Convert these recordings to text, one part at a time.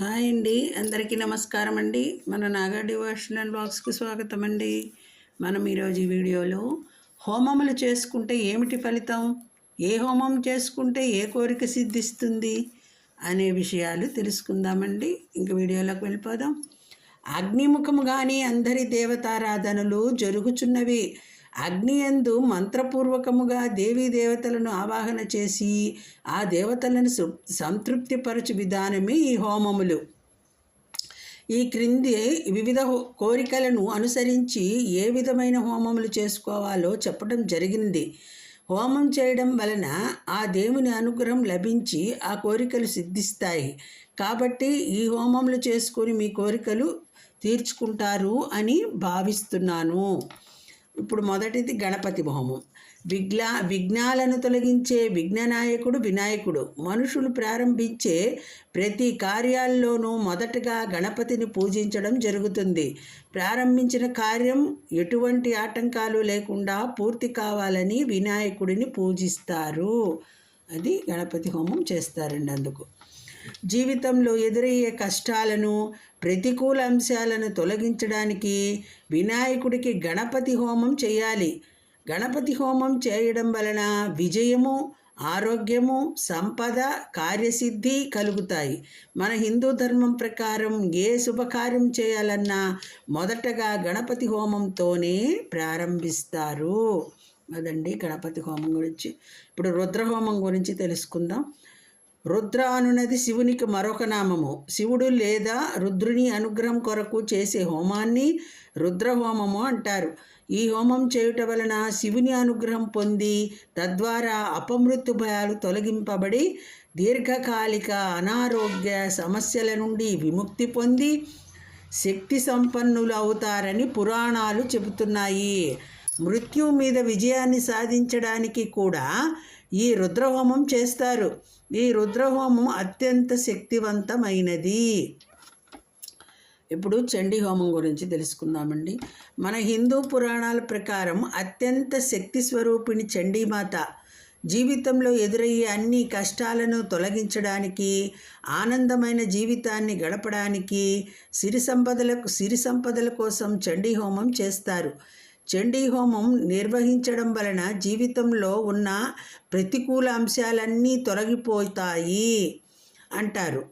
Hi అండి. అందరికీ నమస్కారం అండి. మన నాగా డివోషనల్ బాక్స్కి స్వాగతం అండి. మనం ఈరోజు వీడియోలో హోమములు చేసుకుంటే ఏమిటి ఫలితం? ఏ హోమం చేసుకుంటే ఏ కోరిక సిద్ధిస్తుంది? అనే విషయాలు తెలుసుకుందామండి. ఇంక వీడియోలోకి వెళ్ళిపోదాం. అగ్నిముఖము కానీ అందరి దేవతారాధనలు జరుగుచున్నవి. అగ్నియందు మంత్రపూర్వకముగా దేవీ దేవతలను ఆవాహన చేసి ఆ దేవతలను సంతృప్తిపరచు విధానమే ఈ హోమములు. ఈ క్రింది వివిధ కోరికలను అనుసరించి ఏ విధమైన హోమములు చేసుకోవాలో చెప్పడం జరిగింది హోమం చేయడం వలన ఆ దేవుని అనుగ్రహం లభించి ఆ కోరికలు సిద్ధిస్తాయి. కాబట్టి ఈ హోమములు చేసుకొని మీ కోరికలు తీర్చుకుంటారు అని భావిస్తున్నాను. ఇప్పుడు మొదటిది గణపతి హోమం. విఘ్లా విఘ్నాలను తొలగించే విఘ్ననాయకుడు వినాయకుడు. మనుషులు ప్రారంభించే ప్రతి కార్యాల్లోనూ మొదటగా గణపతిని పూజించడం జరుగుతుంది. ప్రారంభించిన కార్యం ఎటువంటి ఆటంకాలు లేకుండా పూర్తి కావాలని వినాయకుడిని పూజిస్తారు. అది గణపతి హోమం చేస్తారండి అందుకు. జీవితంలో ఎదురయ్యే కష్టాలను ప్రతికూల అంశాలను తొలగించడానికి వినాయకుడికి గణపతి హోమం చేయాలి. గణపతి హోమం చేయడం వలన విజయము ఆరోగ్యము సంపద కార్యసిద్ధి కలుగుతాయి. మన హిందూ ధర్మం ప్రకారం ఏ శుభకార్యం చేయాలన్నా మొదటగా గణపతి హోమంతోనే ప్రారంభిస్తారు. అదండి గణపతి హోమం గురించి. ఇప్పుడు రుద్రహోమం గురించి తెలుసుకుందాం. రుద్ర అనున్నది శివునికి మరొక నామము. శివుడు లేదా రుద్రుని అనుగ్రహం కొరకు చేసే హోమాన్ని రుద్రహోమము అంటారు. ఈ హోమం చేయుట వలన శివుని అనుగ్రహం పొంది తద్వారా అపమృత్యు భయాలు తొలగింపబడి దీర్ఘకాలిక అనారోగ్య సమస్యల నుండి విముక్తి పొంది శక్తి సంపన్నులు అవుతారని పురాణాలు చెబుతున్నాయి. మృత్యు మీద విజయాన్ని సాధించడానికి కూడా ఈ రుద్రహోమం చేస్తారు. ఈ రుద్రహోమం అత్యంత శక్తివంతమైనది. ఇప్పుడు చండీ హోమం గురించి తెలుసుకుందామండి. మన హిందూ పురాణాల ప్రకారం అత్యంత శక్తి స్వరూపిణి చండీమాత జీవితంలో ఎదురయ్యే అన్ని కష్టాలను తొలగించడానికి ఆనందమైన జీవితాన్ని గడపడానికి సిరి సంపదలకు సిరి సంపదల కోసం చండీ హోమం చేస్తారు. చండీ హోమం నిర్వహించడం వలన జీవితంలో ఉన్న ప్రతికూల అంశాలన్నీ తొలగిపోతాయి అంటారు.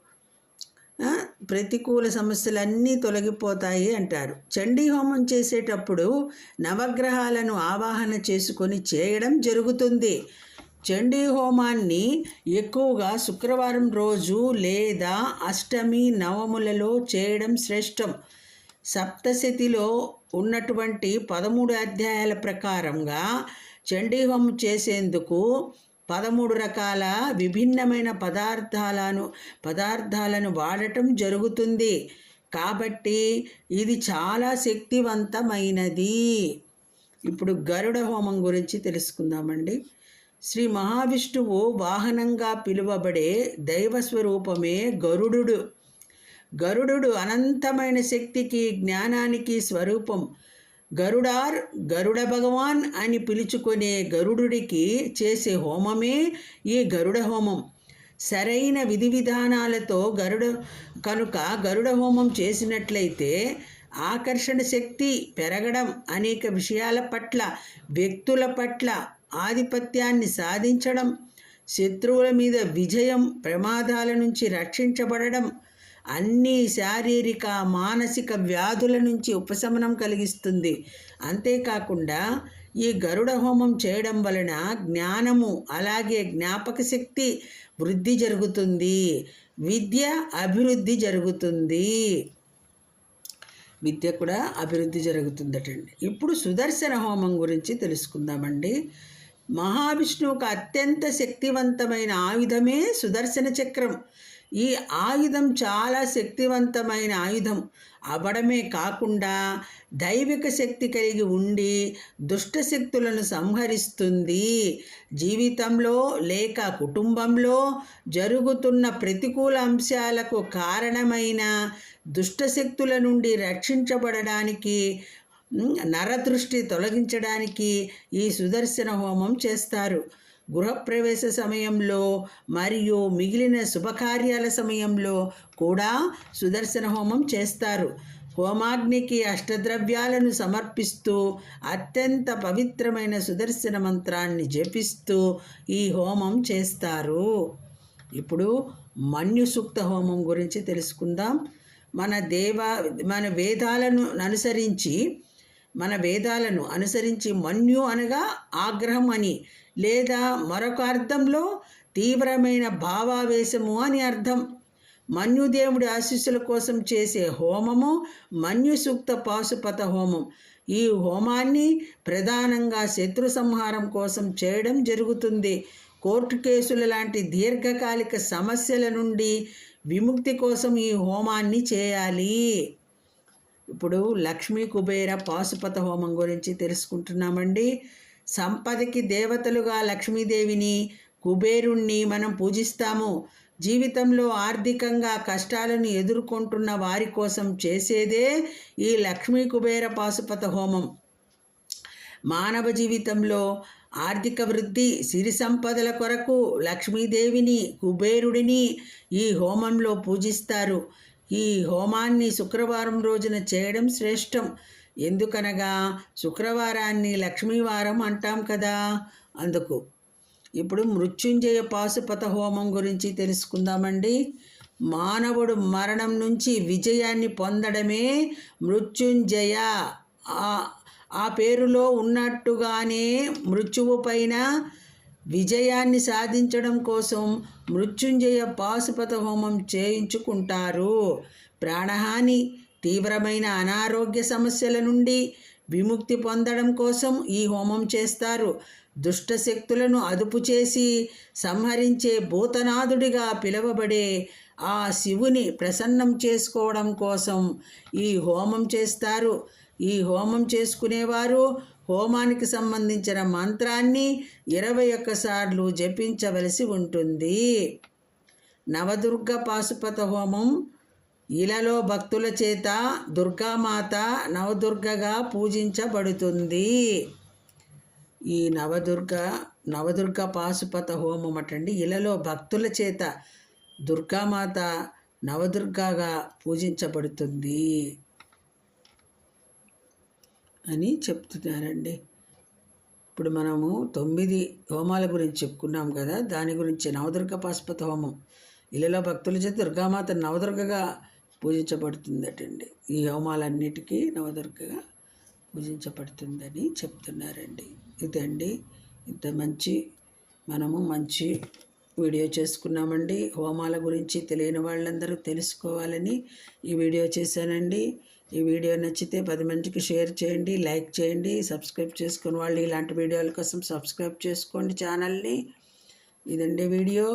ప్రతికూల సమస్యలన్నీ తొలగిపోతాయి అంటారు. చండీ హోమం చేసేటప్పుడు నవగ్రహాలను ఆవాహన చేసుకొని చేయడం జరుగుతుంది. చండీ హోమాన్ని ఎక్కువగా శుక్రవారం రోజు లేదా అష్టమి నవములలో చేయడం శ్రేష్టం. సప్తశతిలో ఉన్నటువంటి పదమూడు అధ్యాయాల ప్రకారంగా చండీహోమం చేసేందుకు పదమూడు రకాల విభిన్నమైన పదార్థాలను పదార్థాలను వాడటం జరుగుతుంది. కాబట్టి ఇది చాలా శక్తివంతమైనది. ఇప్పుడు గరుడ హోమం గురించి తెలుసుకుందామండి. శ్రీ మహావిష్ణువు వాహనంగా పిలువబడే దైవ స్వరూపమే గరుడు. గరుడు అనంతమైన శక్తికి జ్ఞానానికి స్వరూపం. గరుడార్ గరుడ భగవాన్ అని పిలుచుకునే గరుడుడికి చేసే హోమమే ఈ గరుడ హోమం. సరైన విధి విధానాలతో గరుడ కనుక గరుడ హోమం చేసినట్లయితే ఆకర్షణ శక్తి పెరగడం అనేక విషయాల పట్ల వ్యక్తుల పట్ల ఆధిపత్యాన్ని సాధించడం శత్రువుల మీద విజయం ప్రమాదాల నుంచి రక్షించబడడం అన్ని శారీరక మానసిక వ్యాధుల నుంచి ఉపశమనం కలిగిస్తుంది. అంతేకాకుండా ఈ గరుడ హోమం చేయడం వలన జ్ఞానము అలాగే జ్ఞాపక శక్తి వృద్ధి జరుగుతుంది. విద్య అభివృద్ధి జరుగుతుంది. విద్య కూడా అభివృద్ధి జరుగుతుందటండి. ఇప్పుడు సుదర్శన హోమం గురించి తెలుసుకుందామండి. మహావిష్ణువుకు అత్యంత శక్తివంతమైన ఆయుధమే సుదర్శన చక్రం. ఈ ఆయుధం చాలా శక్తివంతమైన ఆయుధం. అవడమే కాకుండా దైవిక శక్తి కలిగి ఉండి దుష్ట శక్తులను సంహరిస్తుంది. జీవితంలో లేక కుటుంబంలో జరుగుతున్న ప్రతికూల అంశాలకు కారణమైన దుష్టశక్తుల నుండి రక్షించబడడానికి నరదృష్టి తొలగించడానికి ఈ సుదర్శన హోమం చేస్తారు. గృహప్రవేశ సమయంలో మరియు మిగిలిన శుభకార్యాల సమయంలో కూడా సుదర్శన హోమం చేస్తారు. హోమాగ్నికి అష్టద్రవ్యాలను సమర్పిస్తూ అత్యంత పవిత్రమైన సుదర్శన మంత్రాన్ని జపిస్తూ ఈ హోమం చేస్తారు. ఇప్పుడు మన్యు సూక్త హోమం గురించి తెలుసుకుందాం. మన దేవ మన వేదాలను అనుసరించి మన వేదాలను అనుసరించి మన్యు అనగా ఆగ్రహం అని లేదా మరొక అర్థంలో తీవ్రమైన భావావేశము అని అర్థం. మన్యుదేవుడి ఆశీస్సుల కోసం చేసే హోమము మన్యు సూక్త పాశుపత హోమం. ఈ హోమాన్ని ప్రధానంగా శత్రు సంహారం కోసం చేయడం జరుగుతుంది. కోర్టు కేసుల లాంటి దీర్ఘకాలిక సమస్యల నుండి విముక్తి కోసం ఈ హోమాన్ని చేయాలి. ఇప్పుడు లక్ష్మీ కుబేర పాశుపత హోమం గురించి తెలుసుకుంటున్నామండి. సంపదకి దేవతలుగా లక్ష్మీదేవిని కుబేరుణ్ణి మనం పూజిస్తాము. జీవితంలో ఆర్థికంగా కష్టాలను ఎదుర్కొంటున్న వారి కోసం చేసేదే ఈ లక్ష్మీ కుబేర పాశుపత హోమం. మానవ జీవితంలో ఆర్థిక వృద్ధి సిరి సంపదల కొరకు లక్ష్మీదేవిని కుబేరుడిని ఈ హోమంలో పూజిస్తారు. ఈ హోమాన్ని శుక్రవారం రోజున చేయడం శ్రేష్టం. ఎందుకనగా శుక్రవారాన్ని లక్ష్మీవారం అంటాం కదా? అందుకు ఇప్పుడు మృత్యుంజయ పాశుపత హోమం గురించి తెలుసుకుందామండి. మానవుడు మరణం నుంచి విజయాన్ని పొందడమే మృత్యుంజయ. ఆ పేరులో ఉన్నట్టుగానే మృత్యువు పైన విజయాన్ని సాధించడం కోసం మృత్యుంజయ పాశుపత హోమం చేయించుకుంటారు. ప్రాణహాని తీవ్రమైన అనారోగ్య సమస్యల నుండి విముక్తి పొందడం కోసం ఈ హోమం చేస్తారు. దుష్ట శక్తులను అదుపు చేసి సంహరించే భూతనాథుడిగా పిలువబడే ఆ శివుని ప్రసన్నం చేసుకోవడం కోసం ఈ హోమం చేస్తారు. ఈ హోమం చేసుకునేవారు హోమానికి సంబంధించిన మంత్రాన్ని ఇరవై ఒక్కసార్లు జపించవలసి ఉంటుంది. నవదుర్గ పాశుపత హోమం ఇలలో భక్తుల చేత దుర్గామాత నవదుర్గగా పూజించబడుతుంది. ఈ నవదుర్గ నవదుర్గ పాశుపత హోమం అటండి. ఇలలో భక్తుల చేత దుర్గామాత నవదుర్గగా పూజించబడుతుంది అని చెప్తున్నారండి. ఇప్పుడు మనము తొమ్మిది హోమాల గురించి చెప్పుకున్నాం కదా దాని గురించి నవదుర్గ పాశుపత హోమం. ఇళ్ళలో భక్తుల చేత దుర్గామాత నవదుర్గగా పూజించబడుతుందటండి. ఈ హోమాలన్నిటికీ నవదుర్గగా పూజించబడుతుందని చెప్తున్నారండి. ఇదండి. ఇంత మంచి మనము మంచి వీడియో చేసుకున్నామండి. హోమాల గురించి తెలియని వాళ్ళందరూ తెలుసుకోవాలని ఈ వీడియో చేశానండి. ఈ వీడియో నచ్చితే పది మందికి షేర్ చేయండి లైక్ చేయండి సబ్స్క్రైబ్ చేసుకుని వాళ్ళు ఇలాంటి వీడియోల కోసం సబ్స్క్రైబ్ చేసుకోండి ఛానల్ని. ఇదండి వీడియో.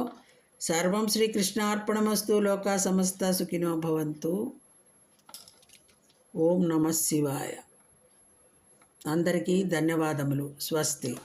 సర్వం శ్రీకృష్ణార్పణమస్తు లోకా సమస్త సుఖినో భవంతు. ఓం నమ శివాయ. అందరికీ ధన్యవాదములు. స్వస్తి.